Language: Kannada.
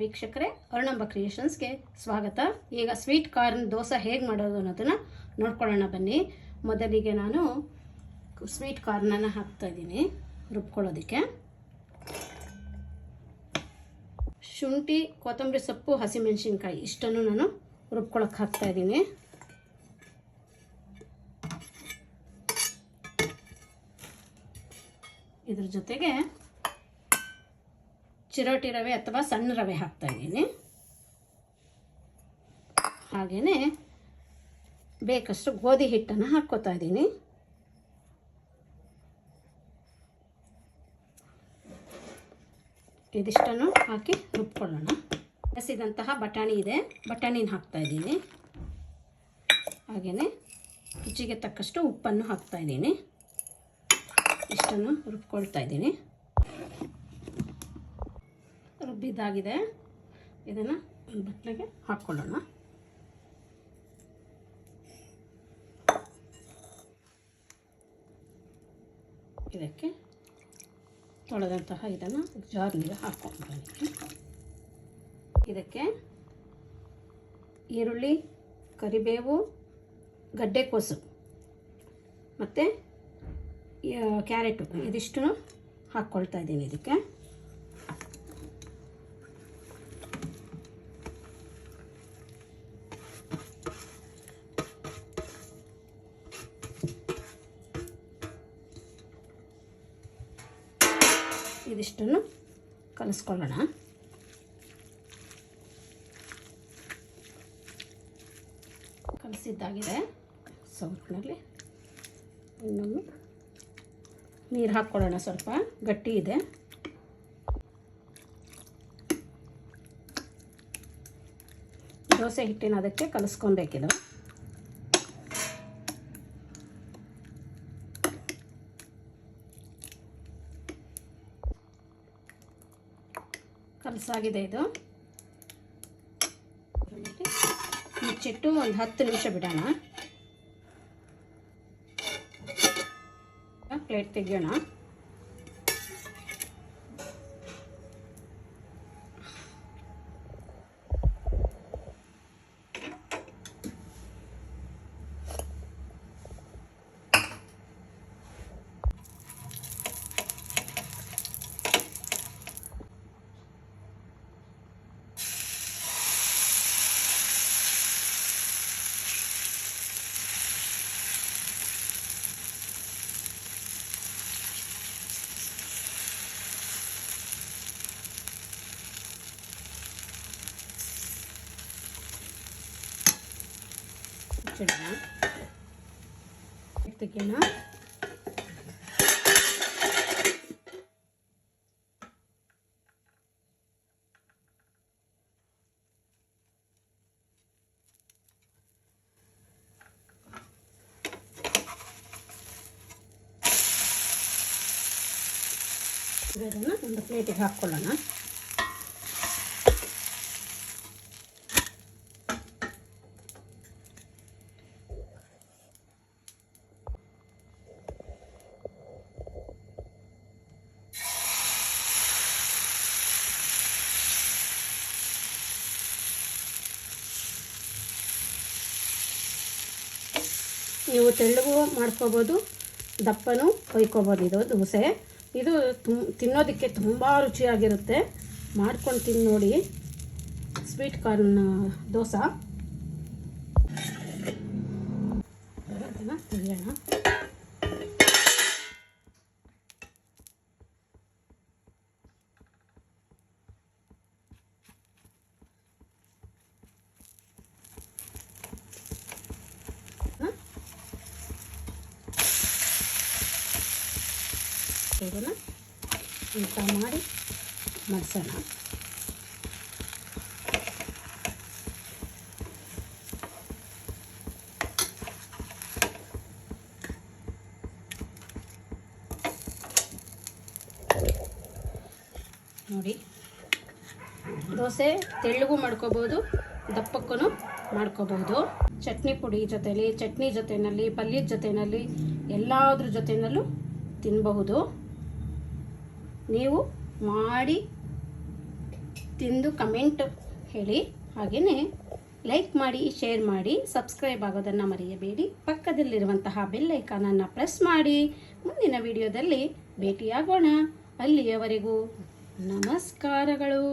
ವೀಕ್ಷಕರೇ, ಅರುಣಂಬ ಕ್ರಿಯೇಷನ್ಸ್ಗೆ ಸ್ವಾಗತ. ಈಗ ಸ್ವೀಟ್ ಕಾರ್ನ್ ದೋಸೆ ಹೇಗೆ ಮಾಡೋದು ಅನ್ನೋದನ್ನು ನೋಡ್ಕೊಳ್ಳೋಣ ಬನ್ನಿ. ಮೊದಲಿಗೆ ನಾನು ಸ್ವೀಟ್ ಕಾರ್ನನ್ನು ಹಾಕ್ತಾ ಇದ್ದೀನಿ ರುಬ್ಕೊಳ್ಳೋದಕ್ಕೆ. ಶುಂಠಿ, ಕೊತ್ತಂಬರಿ ಸೊಪ್ಪು, ಹಸಿಮೆಣಸಿನ್ಕಾಯಿ, ಇಷ್ಟನ್ನು ನಾನು ರುಬ್ಕೊಳಕ್ಕೆ ಹಾಕ್ತಾ ಇದ್ದೀನಿ. ಇದ್ರ ಜೊತೆಗೆ ಚಿರೋಟಿ ರವೆ ಅಥವಾ ಸಣ್ಣ ರವೆ ಹಾಕ್ತಾ ಇದ್ದೀನಿ. ಹಾಗೆಯೇ ಬೇಕಷ್ಟು ಗೋಧಿ ಹಿಟ್ಟನ್ನು ಹಾಕ್ಕೋತಾ ಇದ್ದೀನಿ. ಇದಿಷ್ಟನ್ನು ಹಾಕಿ ರುಬ್ಕೊಳ್ಳೋಣ. ಹಸಿದಂತಹ ಬಟಾಣಿ ಇದೆ. ಬಟಾಣಿನ ಹಾಕ್ತಾ ಇದ್ದೀನಿ. ಹಾಗೆಯೇ ರುಚಿಗೆ ತಕ್ಕಷ್ಟು ಉಪ್ಪನ್ನು ಹಾಕ್ತಾ ಇದ್ದೀನಿ. ಇಷ್ಟನ್ನು ರುಬ್ಕೊಳ್ತಾ ಇದ್ದೀನಿ. ರುಬ್ಬಿದ್ದಾಗಿದೆ ಇದನ್ನು ಒಂದು ಬಟ್ಲಿಗೆ ಹಾಕ್ಕೊಳ್ಳೋಣ ಇದಕ್ಕೆ ತೊಳೆದಂತಹ ಇದನ್ನು ಜಾರ್ ನೀರು ಹಾಕ್ಕೊಂಡು ಇದಕ್ಕೆ ಈರುಳ್ಳಿ, ಕರಿಬೇವು ಗಡ್ಡೆಕೋಸು ಮತ್ತು ಕ್ಯಾರೆಟು ಇದಿಷ್ಟು ಹಾಕ್ಕೊಳ್ತಾ ಇದ್ದೀನಿ ಇದಕ್ಕೆ. ಇದಿಷ್ಟನ್ನು ಕಲಿಸ್ಕೊಳ್ಳೋಣ. ಕಲಿಸಿದ್ದಾಗಿದೆ. ಸೌಟ್ನಲ್ಲಿ ಇನ್ನೊಂದು ನೀರು ಹಾಕ್ಕೊಳ್ಳೋಣ ಸ್ವಲ್ಪ. ಗಟ್ಟಿ ಇದೆ. ದೋಸೆ ಹಿಟ್ಟಿನ ಅದಕ್ಕೆ ಕಲಿಸ್ಕೊಬೇಕಿದು ಕಲಸಾಗಿದೆ ಇದು. ಮುಚ್ಚಿಟ್ಟು ಒಂದು ಹತ್ತು ನಿಮಿಷ ಬಿಡೋಣ. ಪ್ಲೇಟ್ ತೆಗಿಯೋಣ. ಮುಚ್ಚಿಡೋಣ ತೆಗಿಯೋಣ ಇದನ್ನು ಒಂದು ಪ್ಲೇಟಿಗೆ ಹಾಕ್ಕೊಳ್ಳೋಣ ನೀವು ತೆಳ್ಳಗೂ ಮಾಡ್ಕೋಬೋದು, ದಪ್ಪನೂ ಕೊಯ್ಕೋಬೋದು ಇದು ದೋಸೆ ಇದು ತುಮ್ ತಿನ್ನೋದಕ್ಕೆ ತುಂಬ ರುಚಿಯಾಗಿರುತ್ತೆ. ಮಾಡ್ಕೊಂಡು ತಿಂದು ನೋಡಿ ಸ್ವೀಟ್ ಕಾರ್ನ್ ದೋಸೆ. ತೆಗಿಯೋಣ. ಇದನ್ನು ಊಟ ಮಾಡಿ ಮಡಿಸೋಣ. ನೋಡಿ, ದೋಸೆ ತೆಳ್ಳಗೂ ಮಾಡ್ಕೋಬೋದು ದಪ್ಪಕ್ಕೂ ಮಾಡ್ಕೋಬಹುದು ಚಟ್ನಿ ಪುಡಿ ಜೊತೆಲಿ, ಚಟ್ನಿ ಜೊತೆಯಲ್ಲಿ ಪಲ್ಯದ ಜೊತೆಯಲ್ಲಿ ಎಲ್ಲದ್ರ ಜೊತೆಯಲ್ಲೂ ತಿನ್ನಬಹುದು ನೀವು ಮಾಡಿ ತಿಂದು ಕಮೆಂಟ್ ಹೇಳಿ. ಹಾಗೆಯೇ ಲೈಕ್ ಮಾಡಿ ಶೇರ್ ಮಾಡಿ ಸಬ್ಸ್ಕ್ರೈಬ್ ಆಗೋದನ್ನು ಮರೆಯಬೇಡಿ. ಪಕ್ಕದಲ್ಲಿರುವಂತಹ ಬೆಲ್ಲೈಕಾನನ್ನು ಪ್ರೆಸ್ ಮಾಡಿ. ಮುಂದಿನ ವಿಡಿಯೋದಲ್ಲಿ ಭೇಟಿಯಾಗೋಣ. ಅಲ್ಲಿಯವರೆಗೂ ನಮಸ್ಕಾರಗಳು.